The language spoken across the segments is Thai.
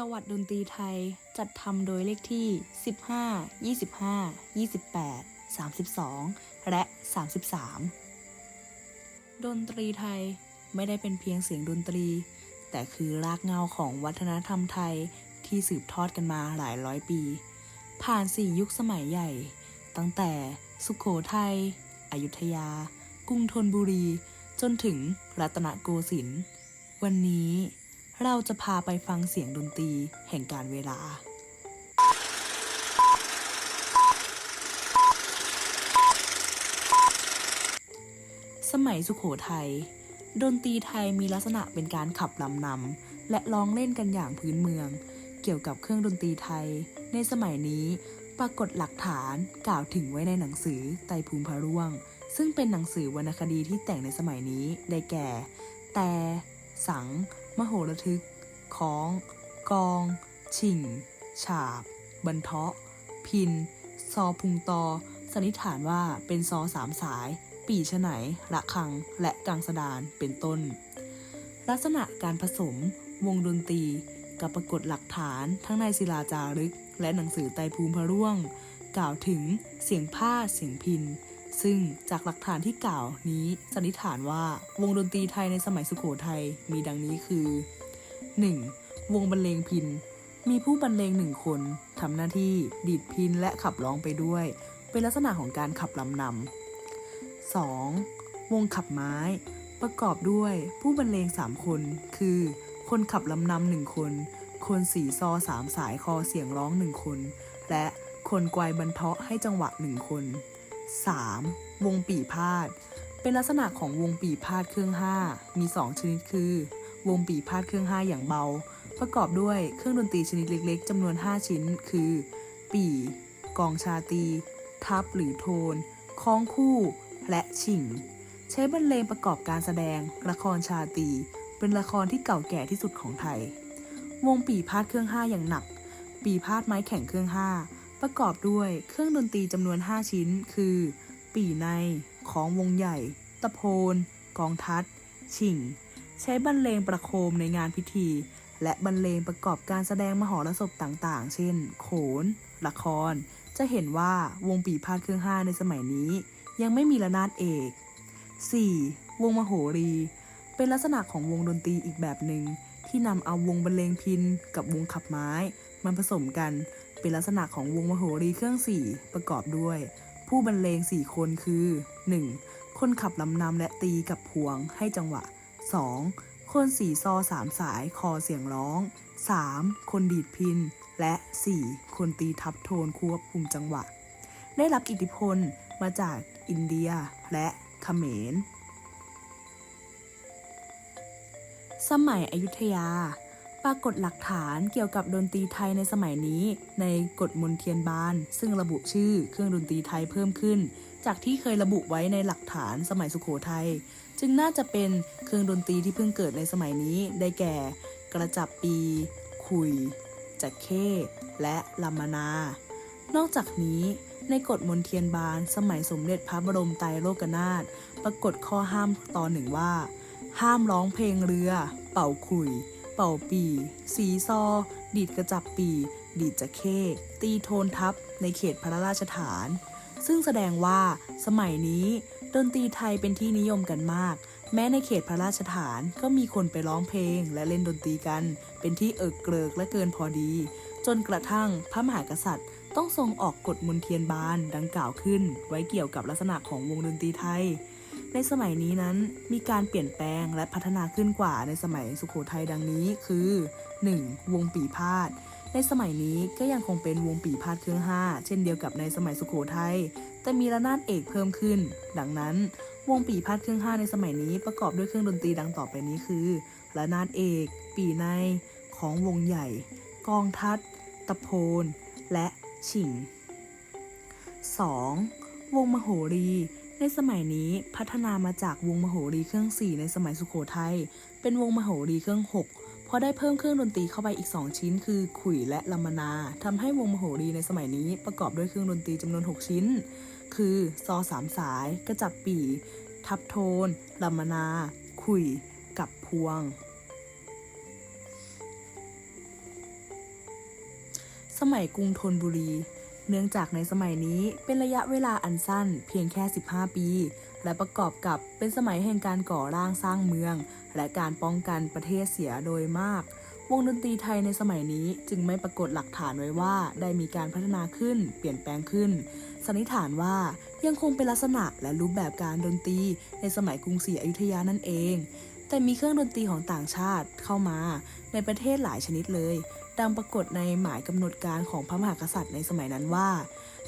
ประวัติดนตรีไทยจัดทำโดยเลขที่ 15 25 28 32 และ 33 ดนตรีไทยไม่ได้เป็นเพียงเสียงดนตรี แต่คือรากเหง้าของวัฒนธรรมไทยที่สืบทอดกันมาหลายร้อยปี ผ่านสี่ยุคสมัยใหญ่ ตั้งแต่สุขโขทัยอยุธยา กรุงธนบุรี จนถึงรัตนโกสินทร์วันนี้ เราจะพาไปฟังเสียงดนตรีแห่งการเวลา สมัยสุขโขทัย ดนตรีไทยมีลักษณะเป็นการขับลำนำและร้องเล่นกันอย่างพื้นเมือง เกี่ยวกับเครื่องดนตรีไทย ในสมัยนี้ปรากฏหลักฐานกล่าวถึงไว้ในหนังสือไตภูมิพระร่วง ซึ่งเป็นหนังสือวรรณคดีที่แต่งในสมัยนี้ได้แก่ แต่ สัง มโหระทึกค้อง กอง ชิ่ง ฉาบ บรรเทาะ พิน ซอพุงตอ สันนิษฐานว่าเป็นซอสามสาย ปีฉไหนระฆัง และกังสดานเป็นต้น ลักษณะการผสม วงดนตรี กับปรากฏหลักฐานทั้งในศิลาจารึก และหนังสือไตภูมิพระร่วง กล่าวถึงเสียงผ้าเสียงพิน ซึ่งจากหลักฐานที่กล่าวนี้สันนิษฐานว่าวงดนตรีไทยในสมัยสุโขทัยมีดังนี้คือ 1. วงบรรเลงพิน มีผู้บรรเลงหนึ่งคนทำหน้าที่ดีดพินและขับร้องไปด้วย เป็นลักษณะของการขับลำนำ 2. วงขับไม้ ประกอบด้วยผู้บรรเลงสามคน คือ คนขับลำนำหนึ่งคน คนสีซอสามสายคอเสียงร้องหนึ่งคน และคนกวยบรรเทาะให้จังหวะหนึ่งคน 3. วงปีพาด เป็นลักษณะของวงปีพาดเครื่องห้ามี 2 ชนิดคือ วงปีพาดเครื่องห้าอย่างเบา ประกอบด้วยเครื่องดนตรีชนิดเล็กๆจำนวน 5 ชิ้น คือ ปีกองชาตี ทับหรือโทนคล้องคู่ และฉิ่ง ใช้บรรเลงประกอบการแสดง ละครชาตี เป็นละครที่เก่าแก่ที่สุดของไทย วงปีพาดเครื่องห้าอย่างหนัก ปีพาดไม้แข็งเครื่องห้า ประกอบด้วยเครื่องดนตรีจำนวน 5 ชิ้น คือ ปีในของวงใหญ่ ตะโพน กองทัดฉิ่งใช้บรรเลงประโคมในงานพิธี และบรรเลงประกอบการแสดงมหรสพต่างๆ เช่น โขน ละคร จะเห็นว่าวงปีพาดเครื่องห้าในสมัยนี้ ยังไม่มีระนาดเอก 4. วงมโหรี เป็นลักษณะของวงดนตรีอีกแบบหนึ่งที่นำเอาวงบรรเลงพินกับวงขับไม้มันผสมกัน เป็นลักษณะของวงมโหรีเครื่องสี่ประกอบด้วย ผู้บรรเลงสี่คนคือ 1. คนขับลำนำและตีกับพวงให้จังหวะ 2. คนสีซอสามสายคอเสียงร้อง 3. คนดีดพิน และ 4. คนตีทับโทนควบคุมจังหวะ ได้รับอิทธิพลมาจากอินเดียและเขมร สมัยอยุธยา ปรากฏหลักฐานเกี่ยวกับดนตรีไทยในสมัยนี้ ในกฎมนเทียนบาน ซึ่งระบุชื่อเครื่องดนตรีไทยเพิ่มขึ้น จากที่เคยระบุไว้ในหลักฐานสมัยสุขโขทัยจึงน่าจะเป็นเครื่องดนตรีที่เพิ่งเกิดในสมัยนี้ได้แก่ กระจับปีคุยจักเข้และลำมนา นอกจากนี้ในกฎมนเทียนบานสมัยสมเด็จพระบรมไตรโลกนาถปรากฏข้อห้ามตอนหนึ่งว่า ห้ามร้องเพลงเรือ เป่าขลุย เป่าปี สีซอ ดีดกระจับปี ดีดจะเข้ ตีโทนทัพในเขตพระราชฐาน ซึ่งแสดงว่าสมัยนี้ดนตรีไทยเป็นที่นิยมกันมาก แม้ในเขตพระราชฐานก็มีคนไปร้องเพลงและเล่นดนตรีกัน เป็นที่เอิกเกริกและเกินพอดี จนกระทั่งพระมหากษัตริย์ ต้องทรงออกกฎมนเทียนบานดังกล่าวขึ้น ไว้เกี่ยวกับลักษณะของวงดนตรีไทย ในสมัยนี้นั้นมีการเปลี่ยนแปลงและพัฒนาขึ้นกว่าในสมัยสุโขทัยดังนี้คือ 1. วงปีพาดในสมัยนี้ก็ยังคงเป็นวงปีพาดเครื่องห้าเช่นเดียวกับในสมัยสุโขทัยแต่มีระนาดเอกเพิ่มขึ้น ดังนั้น วงปีพาดเครื่องห้าในสมัยนี้ประกอบด้วยเครื่องดนตรีดังต่อไปนี้คือระนาดเอก ปีใน ของวงใหญ่ กองทัดตะโพน และ ฉิง 2. วงมโหรี ในสมัยนี้พัฒนามาจากวงมโหรีเครื่อง 4 ในสมัยสุโขทัยเป็นวงมโหรีเครื่อง 6 เพราะได้เพิ่มเครื่องดนตรีเข้าไปอีก 2 ชิ้น คือขุยและลำมนาทำให้วงมโหรีในสมัยนี้ประกอบด้วยเครื่องดนตรีจำนวน 6 ชิ้น คือซอสามสาย กระจับปีทับโทนลำมนา ขุย กับพวงสมัยกรุงธนบุรี เนื่องจากในสมัยนี้เป็นระยะเวลาอันสั้นเพียงแค่ 15 ปี และประกอบกับเป็นสมัยแห่งการก่อร่างสร้างเมือง และการป้องกันประเทศเสียโดยมาก วงดนตรีไทยในสมัยนี้จึงไม่ปรากฏหลักฐานไว้ว่าได้มีการพัฒนาขึ้น เปลี่ยนแปลงขึ้น สันนิษฐานว่ายังคงเป็นลักษณะและรูปแบบการดนตรีในสมัยกรุงศรีอยุธยานั่นเอง แต่มีเครื่องดนตรีของต่างชาติเข้ามาในประเทศหลายชนิดเลย ดังปรากฏในหมายกำหนดการของพระมหากษัตริย์ในสมัยนั้นว่า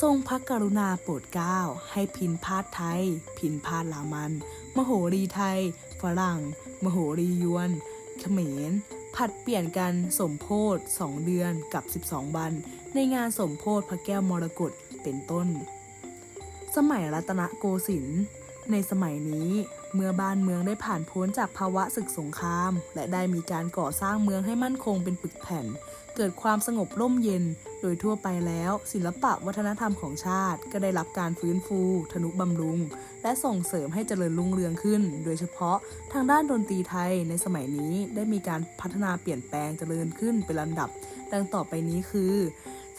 ทรงพระกรุณาโปรดเกล้าให้พินพาดไทย พินพาดลามัน มโหรีไทย ฝรั่ง มโหรียวน เขมร ผัดเปลี่ยนกันสมโพธ2เดือนกับ 12 วัน ในงานสมโพธพระแก้วมรกตเป็นต้น สมัยรัตนโกสินทร์ในสมัยนี้ เมื่อบ้านเมืองได้ผ่านพ้นจากภาวะศึกสงคราม และได้มีการก่อสร้างเมืองให้มั่นคงเป็นปึกแผ่น เกิดความสงบร่มเย็น โดยทั่วไปแล้ว ศิลปะวัฒนธรรมของชาติ ก็ได้รับการฟื้นฟู ทนุบำรุง และส่งเสริมให้เจริญรุ่งเรืองขึ้น โดยเฉพาะทางด้านดนตรีไทยในสมัยนี้ได้มีการพัฒนาเปลี่ยนแปลงเจริญขึ้นเป็นลำดับ ดังต่อไปนี้คือ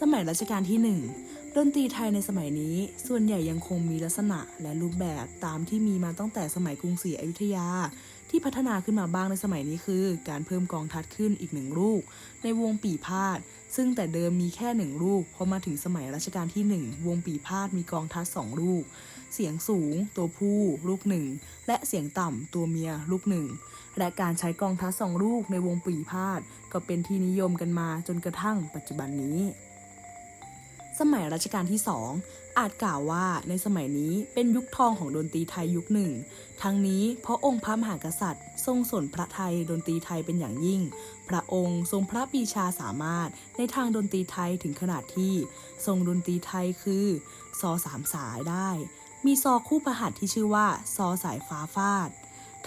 สมัยรัชกาลที่หนึ่ง ดนตรีไทยในสมัยนี้ส่วนใหญ่ยังคงมีลักษณะและรูปแบบตามที่มีมาตั้งแต่สมัยกรุงศรีอยุธยา ที่พัฒนาขึ้นมาบ้างในสมัยนี้คือ การเพิ่มกองทัดขึ้นอีกหนึ่งลูก ในวงปีพาด ซึ่งแต่เดิมมีแค่หนึ่งลูกพอมาถึงสมัยรัชกาลที่หนึ่งวงปีพาดมีกองทัดสองลูก เสียงสูง ตัวผู้ลูกหนึ่งและเสียงต่ำตัวเมียลูกหนึ่งและการใช้กองทัดสองลูกในวงปีพาดก็เป็นที่นิยมกันมาจนกระทั่งปัจจุบันนี้ สมัยรัชกาลที่2อาจกล่าวว่าในสมัยนี้เป็นยุคทองของดนตรีไทยยุคหนึ่ง ทั้งนี้เพราะองค์พระมหากษัตริย์ ทรงสนพระไทยดนตรีไทยเป็นอย่างยิ่ง พระองค์ทรงพระปีชาสามารถในทางดนตรีไทยถึงขนาดที่ ทรงดนตรีไทยคือซอสามสายได้ มีซอคู่ประหัตที่ชื่อว่าซอสายฟ้าฟาด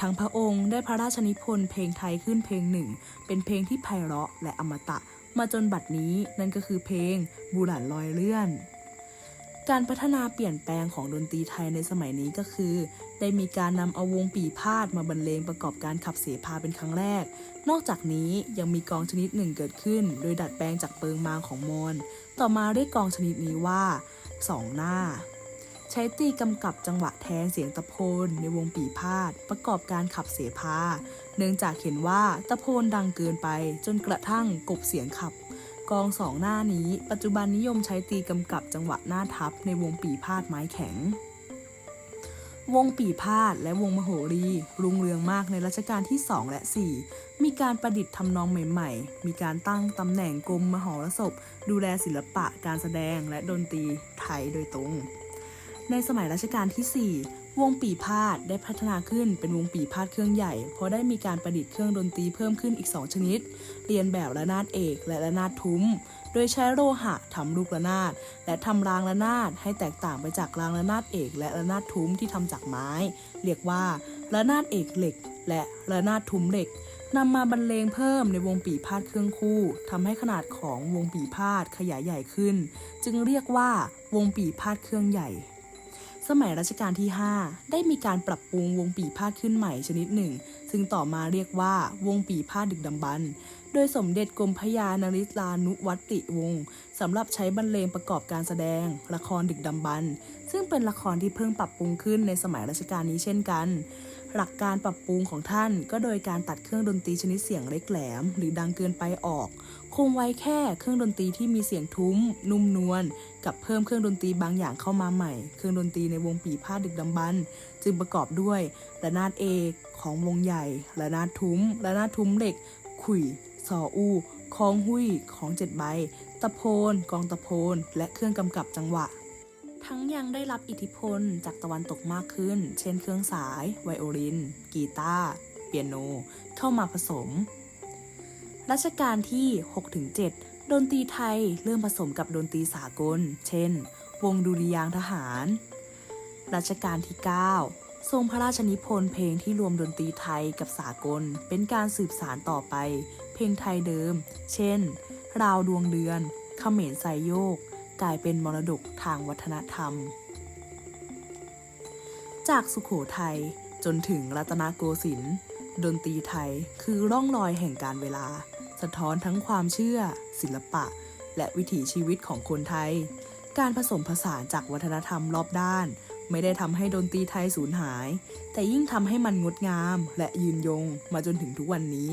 ทั้งพระองค์ได้พระราชนิพนธ์เพลงไทยขึ้นเพลงหนึ่ง เป็นเพลงที่ไพเราะและอมตะ มาจนบัดนี้นั่นก็คือเพลงบุหลันลอยเลื่อน การพัฒนาเปลี่ยนแปลงของดนตรีไทยในสมัยนี้ก็คือ ได้มีการนำเอาวงปีพาดมาบรรเลงประกอบการขับเสพาเป็นครั้งแรก นอกจากนี้ยังมีกองชนิดหนึ่งเกิดขึ้น โดยดัดแปลงจากเปิงมางของมอญต่อมาเรียกกองชนิดนี้ว่าสองหน้าใช้ตีกำกับจังหวะแทนเสียงตะโพนในวงปีพาดประกอบการขับเสพา เนื่องจากเห็นว่าตะโพนดังเกินไปจนกระทั่งกบเสียงขับ กองสองหน้านี้ ปัจจุบันนิยมใช้ตีกำกับจังหวะหน้าทับในวงปีพาดไม้แข็ง วงปีพาดและวงมโหรีรุ่งเรืองมากในรัชกาลที่ 2 และ 4 มีการประดิษฐ์ทำนองใหม่ๆ มีการตั้งตำแหน่งกรมมหรสพ ดูแลศิลปะการแสดงและดนตรีไทยโดยตรงในสมัยรัชกาลที่ 4 วงปีพาดได้พัฒนาขึ้นเป็นวงปีพาดเครื่องใหญ่ เพราะได้มีการประดิษฐ์เครื่องดนตรีเพิ่มขึ้นอีก 2 ชนิด เรียนแบบระนาดเอกและระนาดทุ้ม โดยใช้โลหะทำลูกระนาด และทำรางระนาดให้แตกต่างไปจากรางระนาดเอก และระนาดทุ้มที่ทำจากไม้ เรียกว่าระนาดเอกเหล็ก และระนาดทุ้มเหล็กนำมาบรรเลงเพิ่มในวงปีพาดเครื่องคู่ทำให้ขนาดของวงปีพาดขยายใหญ่ขึ้น จึงเรียกว่าวงปีพาดเครื่องใหญ่ สมัยรัชกาลที่ 5 ได้มีการปรับปรุงวงปีพาดขึ้นใหม่ชนิดหนึ่ง ซึ่งต่อมาเรียกว่าวงปีพาดดึกดำบรรพ์โดยสมเด็จกรมพยานริศลานุวัติวงศ์สำหรับใช้บรรเลงประกอบการแสดง ละครดึกดำบรรพ์ซึ่งเป็นละครที่เพิ่งปรับปรุงขึ้นในสมัยรัชกาลนี้เช่นกัน หลักการปรับปรุงของท่านก็โดยการตัดเครื่องดนตรีชนิดเสียงเล็กแหลม หรือดังเกินไปออก คงไว้แค่เครื่องดนตรีที่มีเสียงทุ้ม นุ่มนวล กับเพิ่มเครื่องดนตรีบางอย่างเข้ามาใหม่ เครื่องดนตรีในวงปีพาดดึกดำบรรพ์จึงประกอบด้วยระนาดเอกของวงใหญ่ระนาดทุ้มระนาดทุ้มเหล็ก ขุยซออูคองหุยของเจ็ดใบ ตะโพน กองตะโพน และเครื่องกำกับจังหวะ ทั้งยังได้รับอิทธิพลจากตะวันตกมากขึ้น เช่นเครื่องสาย ไวโอลิน กีตาร์เปียโน เข้ามาผสม รัชกาลที่ 6-7 ดนตรีไทยเริ่มผสมกับดนตรีสากล เช่น วงดุริยางทหาร รัชกาลที่ 9 ทรงพระราชนิพนธ์เพลงที่รวมดนตรีไทยกับสากล เป็นการสืบสารต่อไป เพลงไทยเดิม เช่น ราวดวงเดือนเขมรไซโยก กลายเป็นมรดกทางวัฒนธรรม จากสุขโขทัยจนถึงรัตนโกสินทร์ดนตรีไทยคือร่องรอยแห่งการเวลา สะท้อนทั้งความเชื่อ ศิลปะ และวิถีชีวิตของคนไทย การผสมผสานจากวัฒนธรรมรอบด้าน ไม่ได้ทำให้ดนตรีไทยสูญหาย แต่ยิ่งทำให้มันงดงาม และยืนยงมาจนถึงทุกวันนี้